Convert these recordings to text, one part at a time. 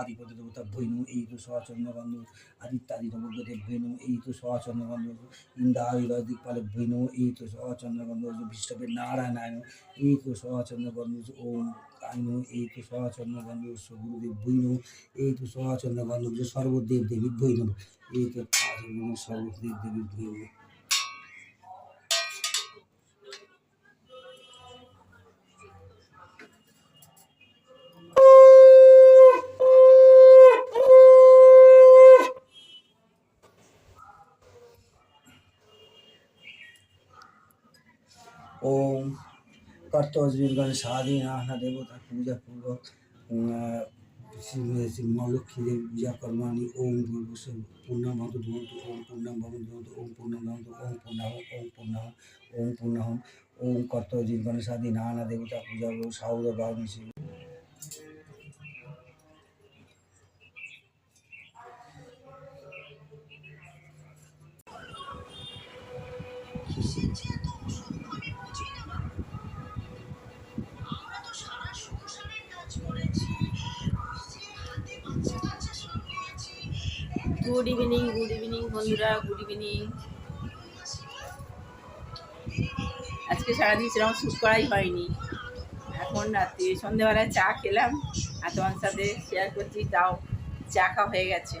আদিপতি দেবতা ভৈনু, এই তো সচন্দ্র বন্ধু আদিত্যাদি নবগ্রহের ভৈনু, এই তো সচন্দ্র বন্ধু ইন্দ্রাদির দিকপালে ভৈনু, এই তো সচন্দ্র বন্ধু বিষ্ণবের নারায়ণ, এই তো সচন্দ্র বন্ধু ওম আইনু এই তো সচন্দ্র বন্ধু গুরুদেব ভৈনু, এই তো সচন্দ্র বন্ধু সর্বদেব দেবী ভৈনু, এই তো সর্বদেব দেবী ভৈনু। কর্তব্যগণ স্বাধীন দেবতা পূজা পূর্বক মা লক্ষ্মী দেবী পূজা কর্মাণি ওম ভূর্ভুষ পূর্ণম ভবতু ধুমন্তু ওম পূর্ণম ভবতু ধুমন্তু ওম পূর্ণম ভবতু ওম পূর্ণাহ ওম পূর্ণাহ ওম পূর্ণাহ ওম কর্তব্যগণ স্বাধীন নানা দেবতা পূজা সাউদ বাউনি Shiva good evening good evening বন্ধুরা গুড ইভিনিং আজকে সারাদিন সেরকম শ্যুট করাই হয়নি। এখন রাত্রি সন্ধেবেলায় চা খেলাম আর তোমার সাথে শেয়ার করছি, তাও চা খাওয়া হয়ে গেছে।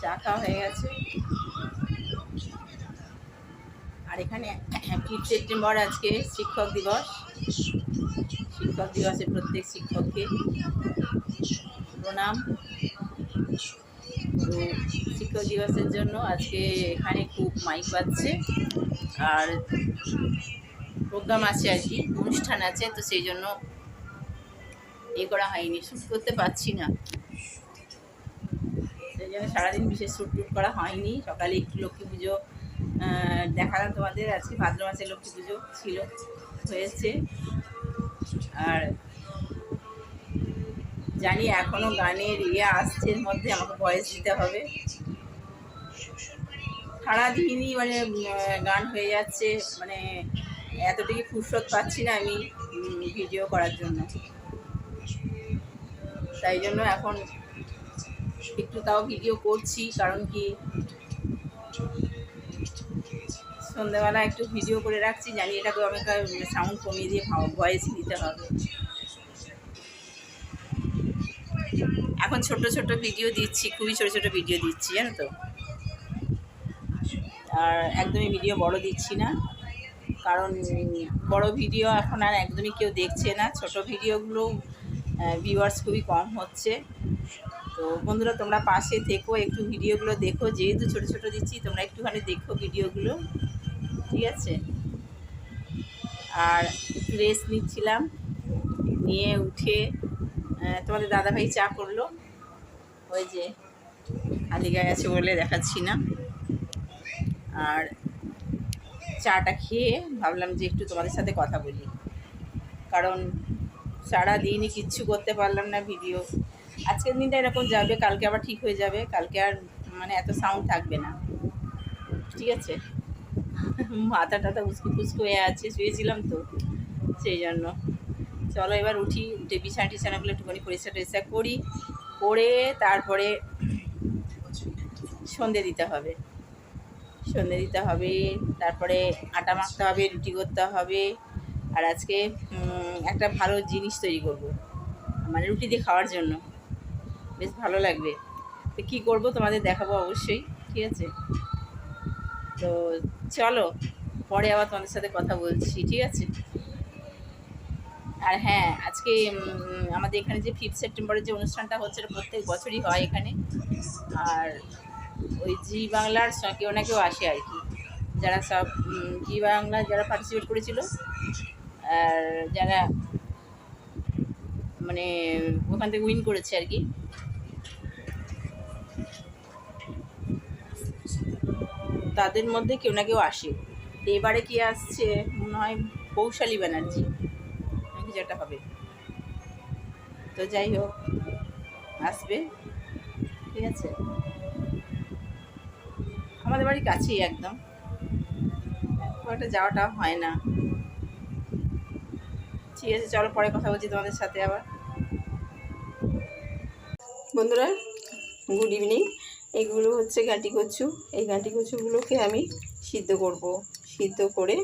চা খাওয়া হয়ে গেছে। আর এখানে ফিফ সেপ্টেম্বর আজকে শিক্ষক দিবস। শিক্ষক দিবসে প্রত্যেক শিক্ষককে প্রণাম। তো শিক্ষক দিবসের জন্য আজকে এখানে খুব মাইক বাজছে। আর প্রোগ্রাম আছে আর কি, অনুষ্ঠান আছে, তো সেই জন্য এ করা হয়নি শ্যুট করতে পারছি না। সেই জন্য সারাদিন বিশেষ শ্যুট টুট করা হয়নি। সকালে একটু লক্ষ্মী পুজো দেখালাম তোমাদের। আজকে ভাদ্র মাসে লক্ষ্মী পুজো ছিল, হয়েছে। আর জানি এখনও গানের ইয়ে আসছে মধ্যে আমাকে ভয়েস দিতে হবে। সারাদিনই মানে গান হয়ে যাচ্ছে মানে এতটুকু ফুরসত পাচ্ছি না আমি ভিডিও করার জন্য। তাই জন্য এখন একটু তাও ভিডিও করছি, কারণ কি সন্ধ্যাবেলা একটু ভিডিও করে রাখছি, জানি এটাকে আমাকে সাউন্ড কমিয়ে দিয়ে ভয়েস দিতে হবে। এখন ছোট ছোট ভিডিও দিচ্ছি, খুবই ছোট ছোট ভিডিও দিচ্ছি, জানো তো? আর একদমই ভিডিও বড় দিচ্ছি না, কারণ বড় ভিডিও এখন আর একদমই কেউ দেখছে না। ছোট ভিডিওগুলো ভিউয়ার্স খুবই কম হচ্ছে। তো বন্ধুরা, তোমরা পাশে থেকো, একটু ভিডিওগুলো দেখো, যেহেতু ছোট ছোট দিচ্ছি, তোমরা একটুখানি দেখো ভিডিওগুলো ঠিক আছে? আর একটু রেস্ট নিচ্ছিলাম, নিয়ে উঠে তোমাদের দাদাভাই চা করল। ওই যে খালি গায়ে আছে বলে দেখাচ্ছি না। আর চাটা খেয়ে ভাবলাম যে একটু তোমাদের সাথে কথা বলি। কারণ সারা দিনই কিচ্ছু করতে পারলাম না ভিডিও। আজকের দিনটা এরকম যাবে, কালকে আবার ঠিক হয়ে যাবে। কালকে আর মানে এত সাউন্ড থাকবে না। ঠিক আছে? মাথা টাথা উস্কু ফুস্কু হয়ে আছে, শুয়েছিলাম তো। সেই জন্য। চলো এবার উঠি উঠে বিছানা টিছানাগুলো একটুখানি পরিষ্কার টরিষ্কার করি, করে তারপরে সন্ধে দিতে হবে। সন্ধে দিতে হবে, তারপরে আটা মাখতে হবে, রুটি করতে হবে, আর আজকে একটা ভালো জিনিস তৈরি করব মানে রুটি দিয়ে খাওয়ার জন্য। বেশ ভালো লাগবে। তো কী করব তোমাদের দেখাবো অবশ্যই, ঠিক আছে? তো চলো, পরে আবার তোমাদের সাথে কথা বলছি, ঠিক আছে? আর হ্যাঁ আজকে আমাদের এখানে যে ফিফথ সেপ্টেম্বরের যে অনুষ্ঠানটা হচ্ছে প্রত্যেক বছরই হয় এখানে। আর ওই জি বাংলার কেউ না কেউ আসে আর কি। যারা সব জি বাংলা যারা পার্টিসিপেট করেছিল, আর যারা মানে ওখান থেকে উইন করেছে আর কি। তাদের মধ্যে কেউ না কেউ আসে। এবারে কি আসছে, মনে হয় কৌশালী ব্যানার্জি। একটা হবে। তো যাই হোক, আসবে। ঠিক আছে? আমাদের বাড়ির কাছেই একদম। একটা যাওয়াটা হয় না। ঠিক আছে, চলো পরে কথা বলছি তোমাদের সাথে আবার। বন্ধুরা গুড ইভিনিং এগুলো হচ্ছে গাঁটি কচু। এই গাঁটি কচুগুলোকে আমি সিদ্ধ করব। সিদ্ধ করে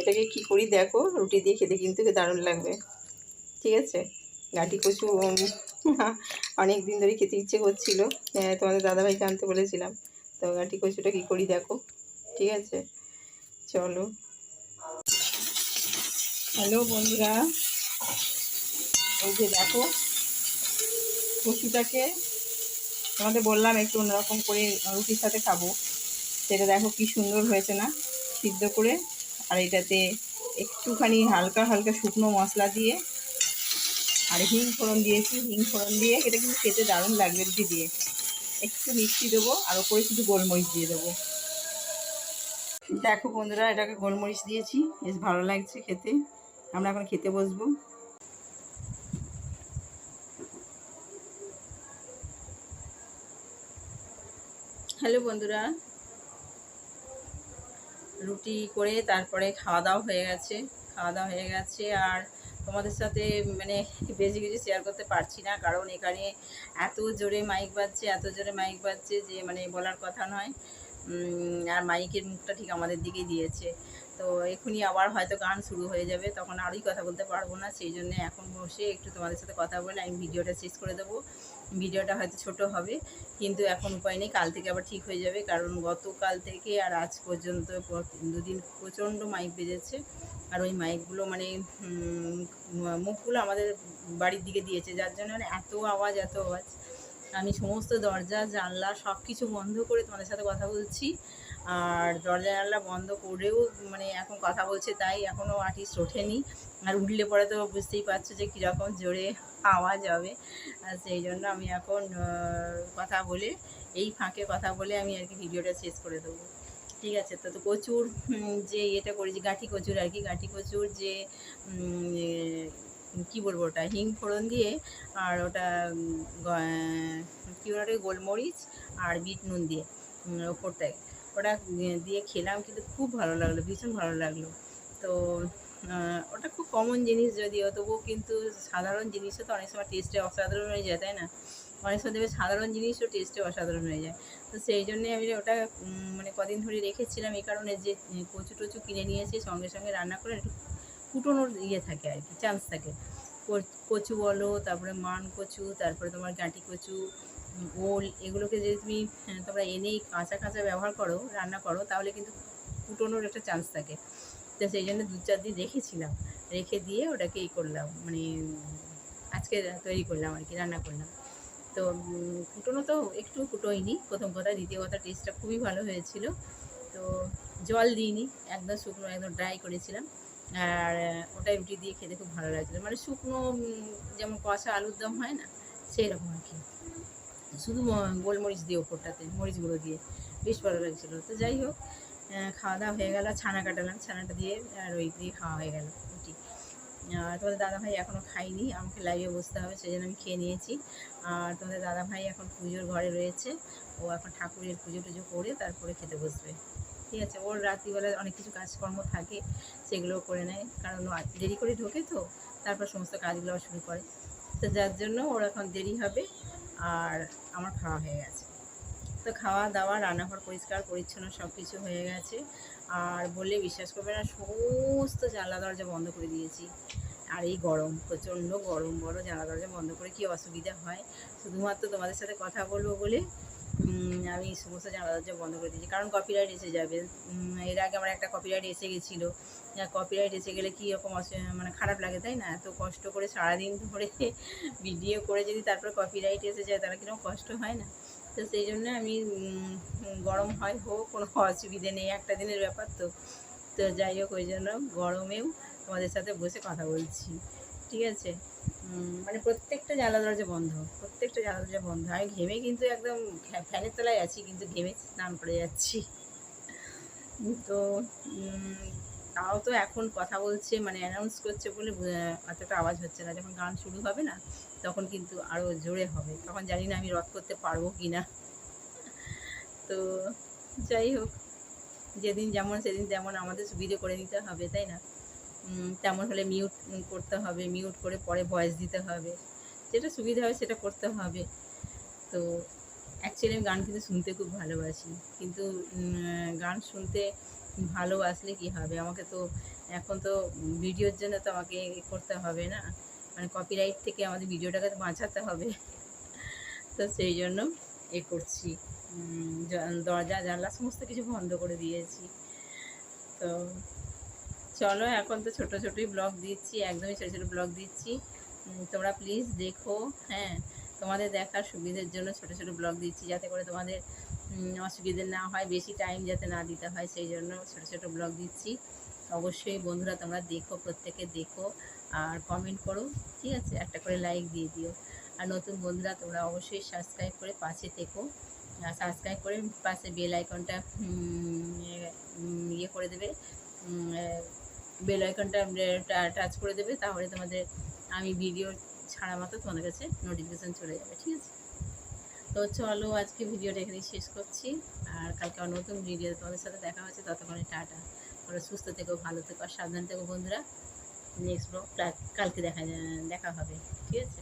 এটাকে কি করি দেখো রুটি দিয়ে খেতে কিন্তু দারুণ লাগবে। ঠিক আছে? গাঁটি কচু অনেক দিন ধরে খেতে ইচ্ছে করছিল। আহ, তোমাদের দাদাভাইকে আনতে বলেছিলাম। তো গাঁটি কচুটা কী করি দেখো। ঠিক আছে? চলো। হ্যালো বন্ধুরা। এই যে দেখো কচুটাকে তোমাদের বললাম একটু অন্যরকম করে রুটির সাথে খাব। সেটা দেখো কি সুন্দর হয়েছে না? সিদ্ধ করে আর এটাতে একটুখানি হালকা হালকা শুকনো মশলা দিয়ে আর হিং ফোড়ন দিয়েছি, হিং ফোড়ন দিয়ে এটা কিন্তু খেতে দারুণ লাগবে রুটি দিয়ে। একটু মিষ্টি দেবো আর ওপরে শুধু গোলমরিচ দিয়ে দেবো। দেখো বন্ধুরা, এটাকে গোলমরিচ দিয়েছি, বেশ ভালো লাগছে খেতে। আমরা এখন খেতে বসবো। হ্যালো বন্ধুরা রুটি করে তারপরে খাওয়া দাওয়া হয়ে গেছে। খাওয়া দাওয়া হয়ে গেছে আর তোমাদের সাথে মানে বেশি কিছু শেয়ার করতে পারছি না কারণ এখানে এত জোরে মাইক বাজছে, এত জোরে মাইক বাজছে যে মানে বলার কথা নয়। আর মাইকের মুখটা ঠিক আমাদের দিকেই দিয়েছে। তো এখনই আবার হয়তো গান শুরু হয়ে যাবে, তখন আরোই কথা বলতে পারব না। সেই জন্য এখন বসে একটু তোমাদের সাথে কথা বলে আমি ভিডিওটা শেষ করে দেবো। ভিডিওটা হয়তো ছোট হবে, কিন্তু এখন উপায় নেই, কাল থেকে আবার ঠিক হয়ে যাবে, কারণ গতকাল থেকে আর আজ পর্যন্ত দুদিন প্রচণ্ড মাইক বেজেছে, আর ওই মাইকগুলো মানে মুখগুলো আমাদের বাড়ির দিকে দিয়েছে, যার জন্য মানে এত আওয়াজ এত আওয়াজ। আমি সমস্ত দরজা, জানলা সব কিছু বন্ধ করে তোমাদের সাথে কথা বলছি। আর দরজা, জানলা বন্ধ করেও মানে এখন কথা বলছে, তাই এখনও আর্টিস্ট ওঠেনি। আর উঠলে পরে তো বুঝতেই পারছ যে কীরকম জোরে আওয়াজ হবে। সেই জন্য আমি এখন কথা বলে, এই ফাঁকে কথা বলে আমি আর কি ভিডিওটা শেষ করে দেবো। ঠিক আছে? তো তো কচুর যে ইয়েটা করেছি, গাঁঠি কচুর আর কি, গাঁঠি কচুর যে কী বলব ওটা? হিং ফোড়ন দিয়ে আর ওটা কী ওটা গোলমরিচ আর বিট নুন দিয়ে ওপরটায়। ওটা দিয়ে খেলাম কিন্তু খুব ভালো লাগল, ভীষণ ভালো লাগল। তো ওটা খুব কমন জিনিস যদিও, তবুও কিন্তু সাধারণ জিনিসও তো অনেক সময় টেস্টে অসাধারণ হয়ে যায়, তাই না? অনেক সময় দেখবে সাধারণ জিনিসও টেস্টে অসাধারণ হয়ে যায়। তো সেই জন্যে আমি ওটা মানে কদিন ধরে রেখেছিলাম, এই কারণে যে কচু টচু কিনে নিয়েছি সঙ্গে সঙ্গে রান্না করে একটু ফুটোনোর ইয়ে থাকে আর কি চান্স থাকে। কচ- বলো, তারপরে মান কচু, তারপরে তোমার গাঁটি কচু ওল, এগুলোকে যদি তুমি তোমরা এনেই কাঁচা কাঁচা ব্যবহার করো, রান্না করো, তাহলে কিন্তু ফুটোনোর একটা চান্স থাকে। তো সেই জন্য দু চার দিন রেখেছিলাম, রেখে দিয়ে ওটাকে ই করলাম মানে আজকে তৈরি করলাম আর কি, রান্না করলাম। তো ফুটোনো তো একটু ফুটোয়নি, প্রথম কথা, দ্বিতীয় কথা টেস্টটা খুবই ভালো হয়েছিল। তো জল দিইনি, একদম শুকনো, একদম ড্রাই করেছিলাম। আর ওটাই রুটি দিয়ে খেতে খুব ভালো লাগছিল। মানে শুকনো যেমন কষা আলুর দম হয় না সেই রকম আর কি। শুধু গোলমরিচ দিয়ে ওপরটাতে মরিচ গুঁড়ো দিয়ে। বেশ ভালো লাগছিল। তো যাই হোক খাওয়া দাওয়া হয়ে গেল, ছানা কাটালাম। ছানাটা দিয়ে আর ওই দিয়ে খাওয়া হয়ে গেল, রুটি। আর তোমাদের দাদাভাই এখনও খাইনি আমাকে লাইভে বসতে হবে, সেই জন্য আমি খেয়ে নিয়েছি। আর তোমাদের দাদাভাই এখন পুজোর ঘরে রয়েছে, ও এখন ঠাকুরের পুজো টুজো করে তারপরে খেতে বসবে। ঠিক আছে, ওর রাত্রিবেলা অনেক কিছু কাজকর্ম থাকে সেগুলো করে নেয়, কারণ ও দেরি করে ঢোকে তো, তারপর সমস্ত কাজগুলো আবার শুরু করে। তো যার জন্য ওর এখন দেরি হবে, আর আমার খাওয়া হয়ে গেছে। তো খাওয়া দাওয়া, রান্নাঘর পরিষ্কার, পরিচ্ছন্ন সব কিছু হয়ে গেছে। আর বললে বিশ্বাস করবে না, সমস্ত জানলা দরজা বন্ধ করে দিয়েছি। আর এই গরম, প্রচণ্ড গরম, বড় জানলা দরজা বন্ধ করে কি অসুবিধা হয়? শুধুমাত্র তোমাদের সাথে কথা বলব বলে আমি সমস্ত জানলা দরজা বন্ধ করে দিয়েছি। কারণ কপিরাইট এসে যাবে। এর আগে আমার একটা কপিরাইট এসে গেছিল। কপিরাইট এসে গেলে কী রকম মানে খারাপ লাগে, তাই না? এত কষ্ট করে সারাদিন ধরে ভিডিও করে যদি তারপর কপিরাইট এসে যায়, তাহলে কীরকম কষ্ট হয় না? তো সেই জন্য আমি গরম হয় হোক, কোনো অসুবিধে নেই। একটা দিনের ব্যাপার তো। তো যাই হোক, ওই জন্য গরমেও তোমাদের সাথে বসে কথা বলছি। ঠিক আছে? মানে প্রত্যেকটা জানলা দরজা বন্ধ, প্রত্যেকটা জানলা দরজা বন্ধ। আমি ঘেমে কিন্তু একদম ফ্যা- ফ্যানের তলায় আছি, কিন্তু ঘেমে স্নান করে যাচ্ছি। তো তাও তো এখন কথা বলছে মানে অ্যানাউন্স করছে বলে অতটা আওয়াজ হচ্ছে না। যখন গান শুরু হবে না, তখন কিন্তু আরও জোরে হবে। তখন জানি না আমি রদ করতে পারব কি না তো, যাই হোক, যেদিন যেমন সেদিন তেমন আমাদের সুবিধে করে নিতে হবে, তাই না? তেমন হলে মিউট করতে হবে মিউট করে পরে ভয়েস দিতে হবে। যেটা সুবিধা হবে সেটা করতে হবে। তো অ্যাকচুয়ালি আমি গান কিন্তু শুনতে খুব ভালোবাসি। কিন্তু গান শুনতে ভালোবাসলে কি হবে? আমাকে তো এখন তো ভিডিওর জন্য তো আমাকে করতে হবে না। মানে কপিরাইট থেকে আমাদের ভিডিওটাকে বাঁচাতে হবে। তো সেই জন্য এ করছি। দরজা, জানলা সমস্ত কিছু বন্ধ করে দিয়েছি। তো চলো, এখন তো ছোট ছোটোই ব্লগ দিচ্ছি, একদমই ছোটো ছোটো ব্লগ দিচ্ছি। তোমরা প্লিজ দেখো হ্যাঁ তোমাদের দেখার সুবিধের জন্য ছোট ছোট ব্লগ দিচ্ছি, যাতে করে তোমাদের অসুবিধে না হয়, বেশি টাইম যাতে না দিতে হয়, সেই জন্য ছোট ছোট ব্লগ দিচ্ছি। অবশ্যই বন্ধুরা, তোমরা দেখো, প্রত্যেকে দেখো, আর কমেন্ট করো, ঠিক আছে? একটা করে লাইক দিয়ে দিও। আর নতুন বন্ধুরা, তোমরা অবশ্যই সাবস্ক্রাইব করে পাশে থেকো। সাবস্ক্রাইব করে পাশে বেল আইকনটা ইয়ে করে দেবে বেল আইকনটা টাচ করে দেবে, তাহলে তোমাদের আমি ভিডিও ছাড়া মাত্র তোমাদের কাছে নোটিফিকেশান চলে যাবে, ঠিক আছে? তো চলো আজকে ভিডিওটা এখানে শেষ করছি, আর কালকে আমার নতুন ভিডিও তোমাদের সাথে দেখা হচ্ছে, ততক্ষণে টাটা। তোমরা সুস্থ থেকো, ভালো থেকো, আর সাবধান থেকো বন্ধুরা। নেক্সট ব্লগ কালকে দেখা দেখা হবে, ঠিক আছে?